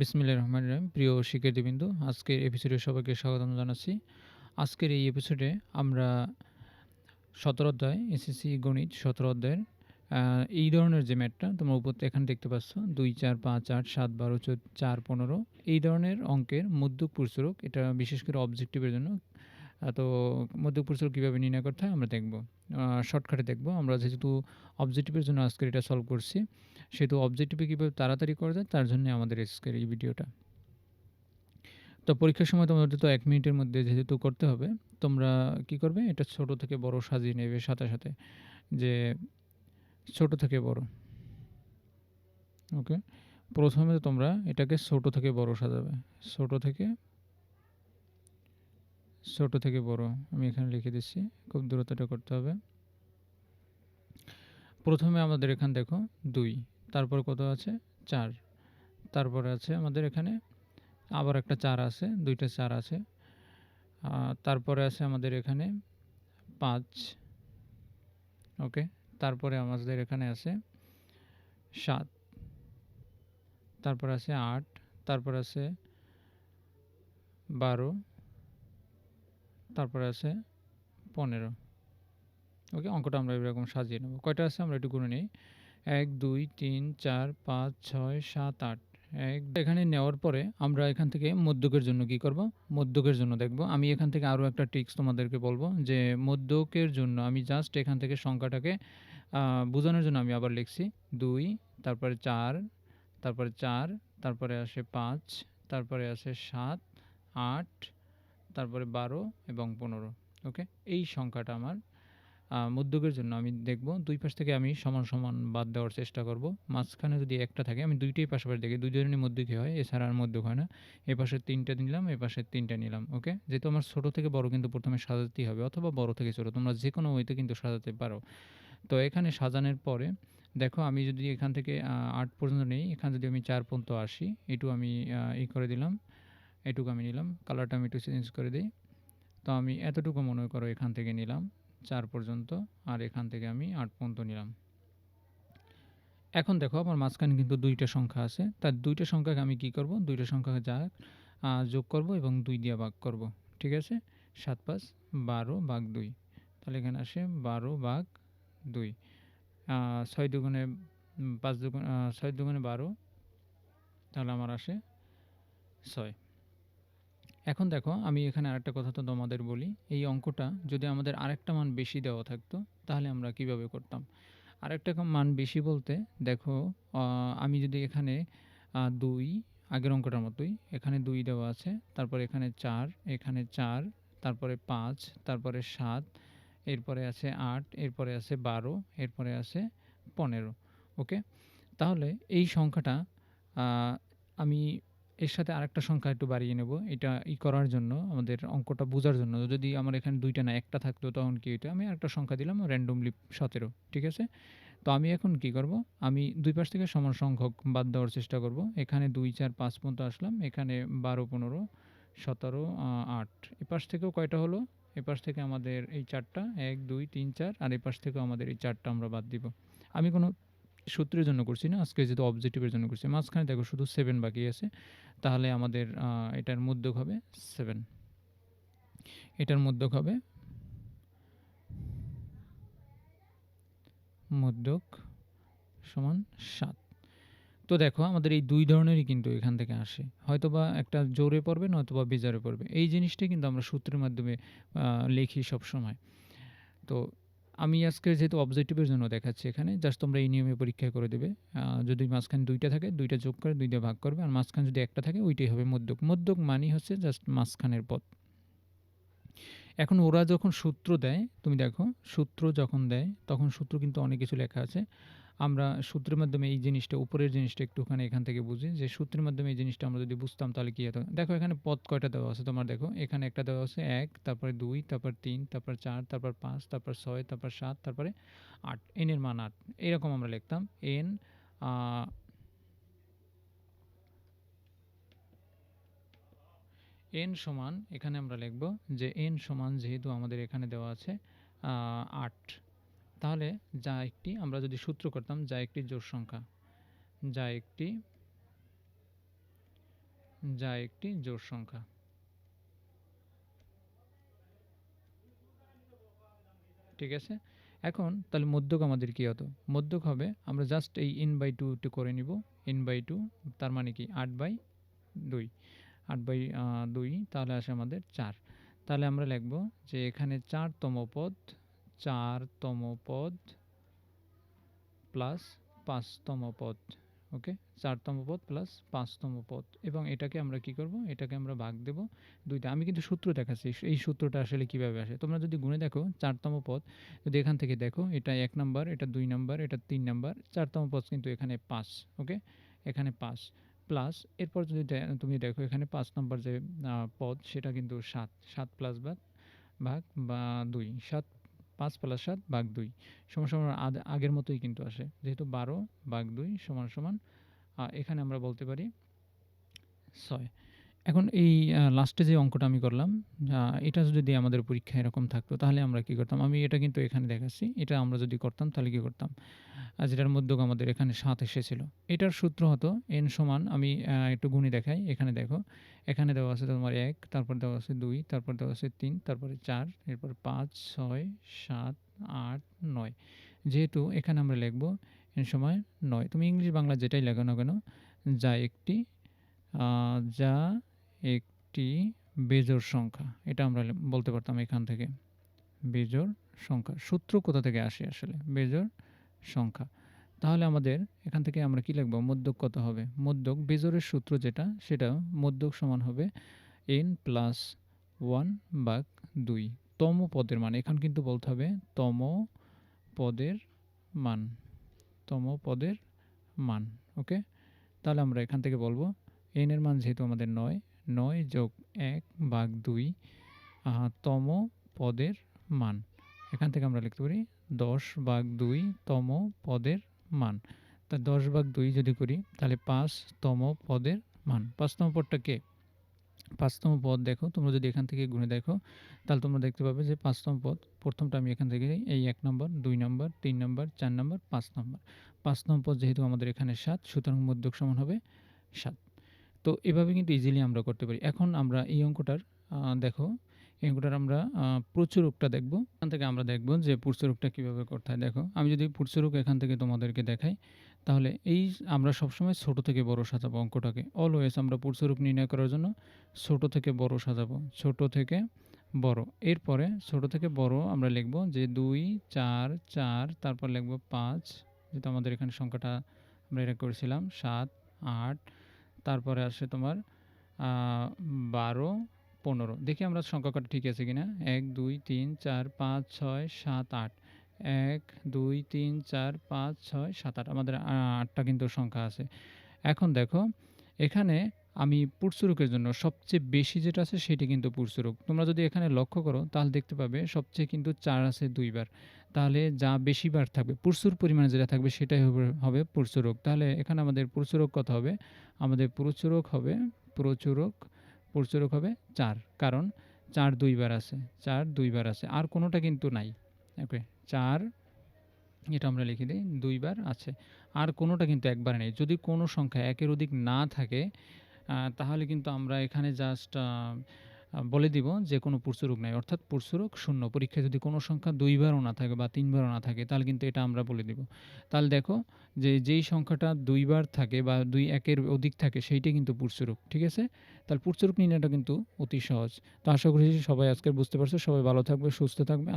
বিসমিল্লাহির রহমানির রহিম। প্রিয় শিক্ষার্থীবৃন্দ, আজকের এপিসোডে সবাইকে স্বাগতম জানাচ্ছি। আজকের এই এপিসোডে আমরা ১৭ অধ্যায় এসএসসি গণিত ১৭ অধ্যায়ের এই ধরনের যে ম্যাটটা তোমরা উপর এখানে দেখতে পাচ্ছ ২, ৪, ৫, ৮, ৭, ১২, ৪, ১৫ এই ধরনের অঙ্কের মধ্যক পুরস্বরূপ এটা বিশেষ করে অবজেক্টিভের জন্য তো মধ্যক পুরস্বরূপ কীভাবে নির্ণয় করতে হয় আমরা দেখব। শর্টকাটে দেখব। আমরা যেহেতু অবজেক্টিভের জন্য আজকের এটা সলভ করছি, সেহেতু অবজেক্টিভে কীভাবে তাড়াতাড়ি করা যায় তার জন্যই আমাদের আজকের এই ভিডিওটা। তো পরীক্ষার সময় তোমাদের তো এক মিনিটের মধ্যে যেহেতু করতে হবে, তোমরা কি করবে? এটা ছোট থেকে বড় সাজিয়ে নেবে সাথে, সাথে। যে ছোট থেকে বড়। ওকে? প্রথমে তোমরা এটাকে ছোট থেকে বড় সাজাবে। ছোট থেকে ছোট থেকে বড়। আমি এখানে লিখে দিচ্ছি। খুব দূরত্বটা করতে হবে। প্রথমে আমাদের এখানে দেখো ২, তারপর কত আছে? চার তারপরে আছে আমাদের এখানে আবার একটা চার আছে, দুইটা চার আছে। তারপরে আছে আমাদের এখানে পাঁচ ওকে? তারপরে আমাদের এখানে আছে সাত তারপরে আছে আট তারপর আছে ১২ তারপরে আছে ১৫ ওকে? অঙ্কটা আমরা এরকম সাজিয়ে নেব। কয়টা আছে আমরা একটু গুনে নেই। ১, ২, ৩, ৪, ৫, ৬, ৭, ৮ এক এখানে নেওয়ার পরে আমরা এখান থেকে মধ্যকের জন্য কি করব? মধ্যকের জন্য দেখব। আমি এখান থেকে আরও একটা ট্রিক্স তোমাদেরকে বলব যে মধ্যকের জন্য আমি জাস্ট এখান থেকে সংখ্যাটাকে বোঝানোর জন্য আমি আবার লিখছি দুই তারপরে চার তারপরে চার তারপরে আসে পাঁচ তারপরে আসে ৭, ৮, তারপরে ১২ এবং ১৫ ওকে? এই সংখ্যাটা আমার মধ্যকের জন্য আমি দেখব। দুই পাশ থেকে আমি সমান, সমান বাদ দেওয়ার চেষ্টা করব। মাঝখানে যদি একটা থাকে আমি ২ টাই পাশাপাশি দেখি। দুই ধরনের মধ্যকই হয়, এছাড়া আর মধ্যক হয় না। এপাশে ৩ টা নিলাম, এপাশে ৩ টা নিলাম। ওকে? যেহেতু আমার ছোট থেকে বড় কিন্তু প্রথমে সাজাতেই হবে অথবা বড় থেকে ছোট। তোমরা যে কোনো ওইতে কিন্তু সাজাতে পারো। তো এখানে সাজানোর পরে দেখো আমি যদি এখান থেকে আট পর্যন্ত নেই, এখানে যদি আমি চার পর্যন্ত আসি, এটু আমি ই করে দিলাম। এটুকু আমি নিলাম। কালারটা আমি একটু চেঞ্জ করে দিই তো আমি এতটুকু মনে করো এখান থেকে নিলাম ৪ পর্যন্ত আর এখান থেকে আমি ৮ পর্যন্ত নিলাম। এখন দেখো আমার মাঝখানে কিন্তু ২ টা সংখ্যা আছে। তার ২ টা সংখ্যাকে আমি কি করব? ২ টা সংখ্যাকে যা যোগ করব এবং ২ দিয়ে ভাগ করব। ঠিক আছে? ৭, ৫, ১২ ভাগ ২। তাহলে এখানে আসে ১২ ভাগ ২। আ ৬ দুগুণে ৫ দুগুণ ৬ দুগুণে ১২ তাহলে আমার আসে ৬। এখন দেখো আমি এখানে আরেকটা কথা তো তোমাদের বলি। এই অঙ্কটা যদি আমাদের আরেকটা মান বেশি দেওয়া থাকতো, তাহলে আমরা কীভাবে করতাম? আরেকটা মান বেশি বলতে দেখো আমি যদি এখানে দুই আগের অঙ্কটার মতোই এখানে দুই দেওয়া আছে, তারপরে এখানে চার এখানে চার তারপরে পাঁচ তারপরে সাত এরপরে আছে আট এরপরে আছে ১২, এরপরে আছে ১৫ ওকে? তাহলে এই সংখ্যাটা আমি এর সাথে আরেকটা সংখ্যা একটু বাড়িয়ে নেব। এটা ই করার জন্য আমাদের অঙ্কটা বোঝার জন্য। যদি আমার এখানে দুইটা না ১ টা থাকতো তখন কি হইতো? আমি আরেকটা সংখ্যা দিলাম randomly ১৭ ঠিক আছে? তো আমি এখন কি করব? আমি দুই পাশ থেকে সমান সংখ্যক বাদ দেওয়ার চেষ্টা করব। এখানে ২, ৪, ৫ পর্যন্ত আসলাম। এখানে ১২, ১৫, ১৭, আ ৮ এপাশ থেকেও কয়টা হলো? এপাশ থেকে আমাদের এই ৪ টা ১, ২, ৩, ৪ আর এপাশ থেকেও আমাদের এই চারটা আমরা বাদ দিব। আমি কোনো সূত্রের জন্য করছি না। আজকে যেহেতু অবজেক্টিভের জন্য করছি। মাঝখানে দেখো শুধু সেভেন বাকি আছে। তাহলে আমাদের এটার মধ্যক হবে সেভেন এটার মধ্যক হবে মধ্যক সমান সাত তো দেখো আমাদের এই দুই ধরনেরই কিন্তু এখান থেকে আসে। হয়তোবা একটা জোরে পড়বে নয়তোবা বেজোরে পড়বে। এই জিনিসটাই কিন্তু আমরা সূত্রের মাধ্যমে লিখি সবসময়। তো আমি আজকে যেহেতু অবজেক্টিভের জন্য দেখাচ্ছি এখানে জাস্ট তোমরা এই নিয়মে পরীক্ষা করে দেবে। যদি মাঝখানে দুইটা থাকে দুইটা যোগ করে দুইটা ভাগ করবে। আর মাঝখানে যদি একটা থাকে ওইটাই হবে মধ্যক। মধ্যক মানেই হচ্ছে জাস্ট মাঝখানের পথ এখন ওরা যখন সূত্র দেয়, তুমি দেখো সূত্র যখন দেয় তখন সূত্র কিন্তু অনেক কিছু লেখা আছে। আমরা সূত্রের মাধ্যমে এই জিনিসটা, উপরের জিনিসটা একটুখানি এখান থেকে বুঝি, যে সূত্রের মাধ্যমে এই জিনিসটা আমরা যদি বুঝতাম তাহলে কি হতো? দেখো এখানে পদ কয়টা দেওয়া আছে তোমার দেখো। এখানে একটা দেওয়া আছে এক, তারপরে দুই, তারপর তিন, তারপর চার, তারপর পাঁচ, তারপর ছয়, তারপর সাত, তারপরে ৮ n এর মান আট এরকম আমরা লিখতাম এন এন সমান, এখানে আমরা লিখব যে এন সমান যেহেতু আমাদের এখানে দেওয়া আছে, আ ৮ তাহলে যা একটি আমরা যদি সূত্র করতাম, যা একটি জোড় সংখ্যা। যা একটি যা একটি জোড় সংখ্যা। ঠিক আছে? এখন তাহলে মধ্যক আমাদের কি হতো? মধ্যক হবে, আমরা জাস্ট এই ইন বাই টু করে নিব। ইন বাই টু তার মানে কি? আট বাই দুই। আট বাই দুই, তাহলে আসে আমাদের চার। তাহলে আমরা লিখব যে এখানে চারতম পদ চারতম পদ প্লাস পাঁচতম পদ ওকে চারতম পদ প্লাস পাঁচতম পদ। এবং এটাকে আমরা কি করব? এটাকে আমরা ভাগ দেব দুইটা। আমি কিন্তু সূত্র দেখাচ্ছি, এই সূত্রটা আসলে কীভাবে আসে? তোমরা যদি গুণে দেখো, চারতম পদ, যদি এখান থেকে দেখো, এটা এক নাম্বার, এটা দুই নাম্বার, এটা তিন নাম্বার, চারতম পদ কিন্তু এখানে পাঁচ ওকে এখানে পাঁচ প্লাস এরপর যদি তুমি দেখো এখানে পাঁচ নম্বর যে পদ, সেটা কিন্তু সাত। সাত প্লাস ভাগ ভাগ বা দুই। সাত পাঁচ প্লাস সাত ভাগ দুই সমান সমান আগের মতোই কিন্তু আসে। যেহেতু বারো ভাগ দুই সমান সমান এখানে আমরা বলতে পারি ছয়। এখন এই লাস্টে যে অঙ্কটা আমি করলাম এটা যদি আমাদের পরীক্ষায় এরকম থাকতো, তাহলে আমরা কি করতাম? আমি এটা কিন্তু এখানে দেখাচ্ছি, এটা আমরা যদি করতাম, তাহলে কি করতাম? যেটার মধ্যে আমাদের এখানে সাত এসেছিল। এটার সূত্র হতো এন সমান, আমি একটু গুণি দেখাই, এখানে দেখো, এখানে দেওয়া আছে তোমার এক, তারপর দেওয়া আছে দুই, তারপর দেওয়া আছে তিন, তারপরে চার, এরপর পাঁচ, ছয়, সাত, আট, নয়। যেহেতু এখানে আমরা লিখব এন সময় নয়, তুমি ইংলিশ বাংলা যেটাই লেখো না কেন, যা একটি যা একটি বেজোড় সংখ্যা। এটা আমরা বলতে পারতাম এখান থেকে। বেজোড় সংখ্যা। সূত্র কোথা থেকে আসে আসলে? বেজোড় সংখ্যা। তাহলে আমাদের এখান থেকে আমরা কি লিখব? মধ্যক কত হবে? মধ্যক বেজোরের সূত্র যেটা, সেটা মধ্যক সমান হবে এন প্লাস ওয়ান বাক দুই। তম পদের মান। এখন কিন্তু বলতে হবে তম পদের মান। তম পদের মান। ওকে? তাহলে আমরা এখান থেকে বলব এন এর মান যেহেতু আমাদের নয় নয় যোগ এক ভাগ দুই তম পদের মান। এখান থেকে আমরা লিখতে পারি দশ ভাগ দুই তম পদের মান। তা দশ ভাগ দুই যদি করি, তাহলে পাঁচতম পদের মান। পাঁচতম পদটা কে? পাঁচতম পদ দেখো, তোমরা যদি এখান থেকে গুণে দেখো, তাহলে তোমরা দেখতে পাবে যে পাঁচতম পদ, প্রথমটা আমি এখান থেকে এই এক নম্বর, দুই নম্বর, তিন নম্বর, চার নম্বর, পাঁচ নম্বর। পাঁচতম পদ যেহেতু আমাদের এখানে সাত, সুতরাং মধ্যক সমান হবে সাত। তো এভাবে কিন্তু ইজিলি আমরা করতে পারি। এখন আমরা এই অঙ্কটার দেখো, এই অঙ্কটার আমরা প্রচুরকটা দেখব। এখান থেকে আমরা দেখব যে পুরচুরকটা কীভাবে করতে হয়। দেখো, আমি যদি পুরচুরক এখান থেকে তোমাদেরকে দেখাই, তাহলে এই আমরা সবসময় ছোট থেকে বড় সাজাবো অঙ্কটাকে। অলওয়েজ আমরা পুরচুরক নির্ণয় করার জন্য ছোট থেকে বড় সাজাবো। ছোট থেকে বড়। এরপরে ছোট থেকে বড় আমরা লিখব যে দুই, চার চার, তারপর লিখব পাঁচ, যেহেতু আমাদের এখানে সংখ্যাটা আমরা এটা করেছিলাম, সাত, আট তারপরে আসে তোমার বারো, পনেরো। দেখি আমরা সংখ্যা কটা ঠিক আছে কিনা। এক, দুই, তিন, চার, পাঁচ, ছয়, সাত, আট। এক, দুই, তিন, চার, পাঁচ, ছয়, সাত, আট। আমাদের আটটা কিন্তু সংখ্যা আছে। এখন দেখো, এখানে আমি পুরসুরুকের জন্য সবচেয়ে বেশি যেটা আছে সেটি কিন্তু পুরসুরুক। তোমরা যদি এখানে লক্ষ্য করো, তাহলে দেখতে পাবে সবচেয়ে কিন্তু চার আছে দুইবার। তাহলে যা বেশিবার থাকবে, প্রচুর পরিমাণে যেটা থাকবে সেটাই হবে হবে প্রচুরক। তাহলে এখানে আমাদের প্রচুরক কত হবে? আমাদের প্রচুরক হবে, প্রচুরক প্রচুরক হবে চার। কারণ চার দুইবার আছে, চার দুইবার আছে, আর কোনোটা কিন্তু নাই। ওকে, চার, এটা আমরা লিখে দিই, দুইবার আছে, আর কোনোটা কিন্তু একবার নেই। যদি কোনো সংখ্যা একের অধিক না থাকে তাহলে কিন্তু আমরা এখানে জাস্ট বলে দিব যে কোনো পুরসুরক নাই। অর্থাৎ পুরসুরক শূন্য। পরীক্ষায় যদি কোনো সংখ্যা দুইবারও না থাকে বা তিনবারও না থাকে, তাহলে কিন্তু এটা আমরা বলে দিব। তাহলে দেখো যে যেই সংখ্যাটা দুইবার থাকে বা দুই একের অধিক থাকে, সেইটাই কিন্তু পুরসুরক ঠিক আছে? তাহলে পুরসুরক নির্ণয়টা কিন্তু অতি সহজ। তো আশা করি সবাই আজকে বুঝতে পারছ। সবাই ভালো থাকবে, সুস্থ থাকবে।